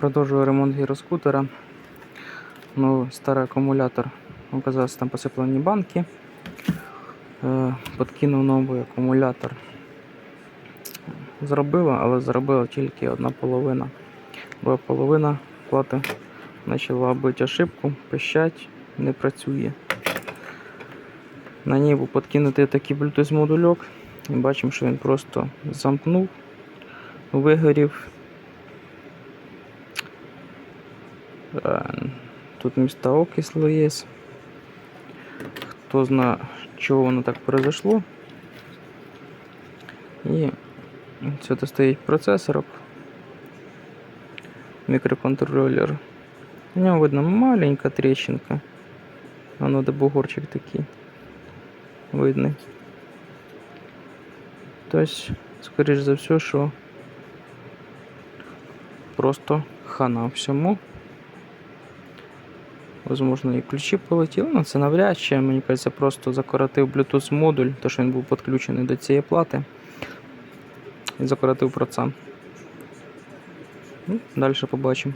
Продовжую ремонт гіроскутера. Ну, старий акумулятор. Оказався там посиплені банки. Е, Подкинув новий акумулятор. Зробила, але зробила тільки одна половина. Друга половина плати почала бити ошибку, пищать, не працює. На ній був подкинутий такий Bluetooth модульок. І бачимо, що він просто замкнув, вигорів. Тут міста окисло є. Хто знає, чого воно так произошло. І сюди стоїть процесор. Мікроконтролер. У нього видно маленька трещинка. Воно де бугорчик такий. Видний. Тобто, скоріш за все, що просто хана всьому. Возможно, і ключі полетіли, але це навряд чи, мені кажеться, просто закоротив Bluetooth модуль, то що він був підключений до цієї плати. І закоротив процент. Ну, далі побачимо.